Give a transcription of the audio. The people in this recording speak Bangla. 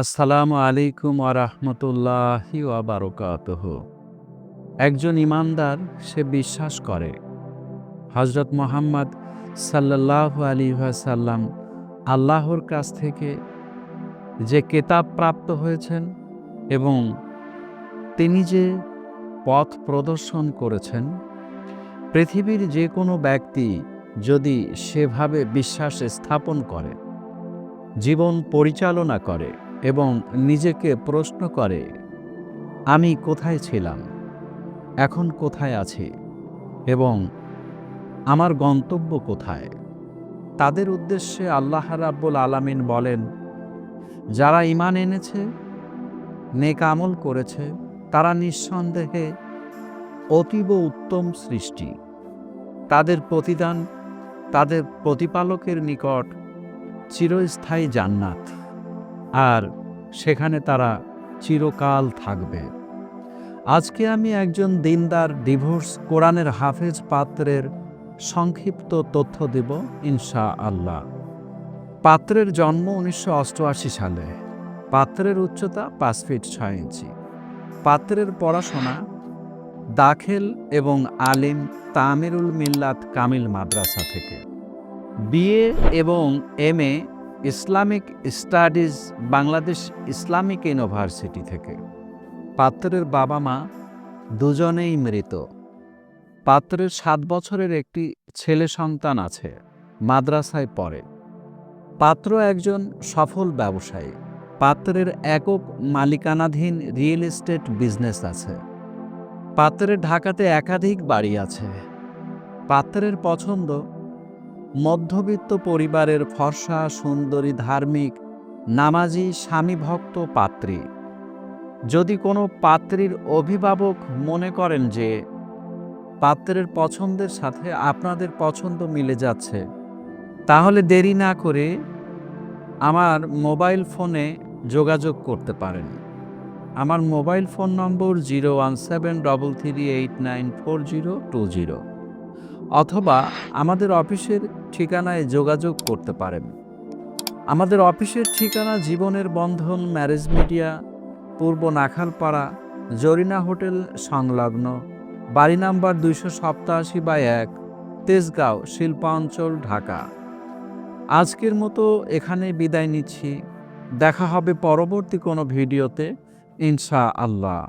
আসসালামু আলাইকুম আরহামতুল্লাহি ওয়াবারকাতহ একজন ইমানদার, সে বিশ্বাস করে। হজরত মোহাম্মদ সাল্লাহ আলী সাল্লাম আল্লাহর কাছ থেকে যে কেতাব প্রাপ্ত হয়েছেন এবং তিনি যে পথ প্রদর্শন করেছেন, পৃথিবীর যে কোনো ব্যক্তি যদি সেভাবে বিশ্বাস স্থাপন করে, জীবন পরিচালনা করে এবং নিজেকে প্রশ্ন করে, আমি কোথায় ছিলাম? এখন কোথায় আছি? এবং আমার গন্তব্য কোথায়? তাদের উদ্দেশ্যে আল্লাহ রাব্বুল আলামিন বলেন, যারা ইমান এনেছে, নেক আমল করেছে, তারা নিঃসন্দেহে অতীব উত্তম সৃষ্টি। তাদের প্রতিদান, তাদের প্রতিপালকের নিকট চিরস্থায়ী জান্নাত। আর সেখানে তারা চিরকাল থাকবে। আজকে আমি একজন দিনদার ডিভোর্স কোরআনের হাফেজ পাত্রের সংক্ষিপ্ত তথ্য দেব ইনশা আল্লাহ পাত্রের জন্ম উনিশশো অষ্টআশি সালে। পাত্রের উচ্চতা পাঁচ ফিট ছয় ইঞ্চি। পাত্রের পড়াশোনা দাখেল এবং আলিম তামিরুল মিল্লাত কামিল মাদ্রাসা থেকে। বিএ এবং M A Islamic studies Bangladesh Islamic university থেকে। পাত্রের বাবা মা দুজনেই মৃত। পাত্রের সাত বছরের একটি ছেলে সন্তান আছে, মাদ্রাসায় পড়ে। পাত্র একজন সফল ব্যবসায়ী। পাত্রের একক মালিকানাধীন রিয়েল এস্টেট বিজনেস আছে। পাত্রের ঢাকাতে একাধিক বাড়ি আছে। পাত্রের পছন্দ মধ্যবিত্ত পরিবারের ফর্সা, সুন্দরী, ধার্মিক, নামাজি, স্বামীভক্ত পাত্রী। যদি কোনো পাত্রীর অভিভাবক মনে করেন যে, পাত্রের পছন্দের সাথে আপনাদের পছন্দ মিলে যাচ্ছে, তাহলে দেরি না করে আমার মোবাইল ফোনে যোগাযোগ করতে পারেন। আমার mobile phone number zero one seven double three eight nine four zero two zero. অথবা আমাদের অফিসের ঠিকানায় যোগাযোগ করতে পারেন। আমাদের অফিসের ঠিকানা জীবনের বন্ধন, ম্যারেজ মিডিয়া, পূর্ব নাখালপাড়া, জরিনা হোটেল সংলগ্ন, বাড়ি নাম্বার দুইশো সপ্তাশি বাই এক, তেজগাঁও, শিল্পাঞ্চল, ঢাকা। আজকের মতো এখানে বিদায় নিচ্ছি। দেখা হবে পরবর্তী কোনো ভিডিওতে। ইনশা আল্লাহ